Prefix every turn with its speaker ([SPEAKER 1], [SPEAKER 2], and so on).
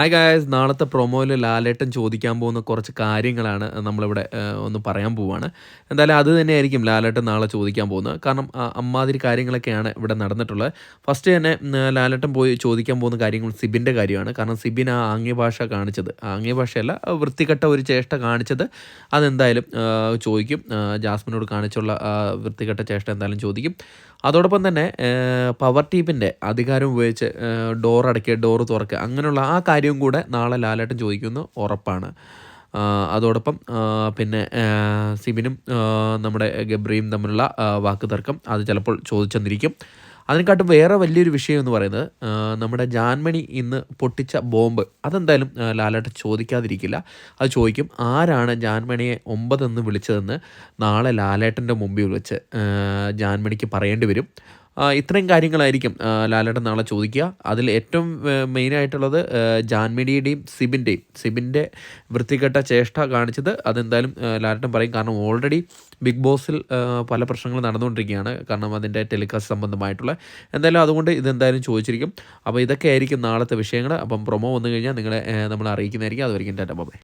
[SPEAKER 1] Hi guys നാളത്തെ പ്രൊമോയിൽ ലാലേട്ടൻ ചോദിക്കാൻ പോകുന്ന കുറച്ച് കാര്യങ്ങളാണ് നമ്മളിവിടെ ഒന്ന് പറയാൻ പോവുകയാണ് എന്തായാലും അത് തന്നെയായിരിക്കും ലാലേട്ടൻ നാളെ ചോദിക്കാൻ പോകുന്നത്. കാരണം അമ്മാതിരി കാര്യങ്ങളൊക്കെയാണ് ഇവിടെ നടന്നിട്ടുള്ളത്. ഫസ്റ്റ് തന്നെ ലാലേട്ടൻ പോയി ചോദിക്കാൻ പോകുന്ന കാര്യങ്ങൾ സിബിന്റെ കാര്യമാണ്. കാരണം സിബിൻ ആ ആംഗ്യ ഭാഷ കാണിച്ചത്. ആംഗ്യ ഭാഷയല്ല വൃത്തികെട്ട ഒരു ചേഷ്ട കാണിച്ചത്. അതെന്തായാലും ചോദിക്കും. ജാസ്മിനോട് കാണിച്ചുള്ള വൃത്തികെട്ട ചേഷ്ട എന്തായാലും ചോദിക്കും. അതോടൊപ്പം തന്നെ പവർ ടീപ്പിന്റെ അധികാരം ഉപയോഗിച്ച് ഡോർ അടയ്ക്കുക ഡോർ തുറക്കുക അങ്ങനെയുള്ള ആ കാര്യവും കൂടെ നാളെ ലാലേട്ടൻ ചോദിക്കുമെന്ന് ഉറപ്പാണ്. അതോടൊപ്പം പിന്നെ സിബിനും നമ്മുടെ ഗബ്രിയും തമ്മിലുള്ള വാക്ക് തർക്കം അത് ചിലപ്പോൾ ചോദിച്ചെന്നിരിക്കും. അതിനെക്കാട്ടും വേറെ വലിയൊരു വിഷയം എന്ന് പറയുന്നത് നമ്മുടെ ജാൻമണി ഇന്ന് പൊട്ടിച്ച ബോംബ്. അതെന്തായാലും ലാലേട്ടൻ ചോദിക്കാതിരിക്കില്ല. അത് ചോദിക്കും ആരാണ് ജാൻമണിയെ ഒമ്പതെന്ന് വിളിച്ചതെന്ന് നാളെ ലാലേട്ടന്റെ മുമ്പിൽ വിളിച്ച് ജാൻമണിക്ക് പറയേണ്ടി വരും. ഇത്രയും കാര്യങ്ങളായിരിക്കും ലാലേട്ടൻ നാളെ ചോദിക്കുക. അതിൽ ഏറ്റവും മെയിനായിട്ടുള്ളത് ജാൻമിഡിയുടെയും സിബിന്റെയും സിബിന്റെ വൃത്തികെട്ട ചേഷ്ട കാണിച്ചത് അതെന്തായാലും ലാലേട്ടൻ പറയും. കാരണം ഓൾറെഡി ബിഗ് ബോസിൽ പല പ്രശ്നങ്ങൾ നടന്നുകൊണ്ടിരിക്കുകയാണ്. കാരണം അതിന്റെ ടെലികാസ്റ്റ് സംബന്ധമായിട്ടുള്ള. എന്തായാലും അതുകൊണ്ട് ഇതെന്തായാലും ചോദിച്ചിരിക്കും. അപ്പോൾ ഇതൊക്കെ ആയിരിക്കും നാളത്തെ വിഷയങ്ങൾ. അപ്പം പ്രൊമോ വന്നു കഴിഞ്ഞാൽ നിങ്ങളെ നമ്മളെ അറിയിക്കുന്നതായിരിക്കും. അതുവരെയും ടാറ്റ ബൈ.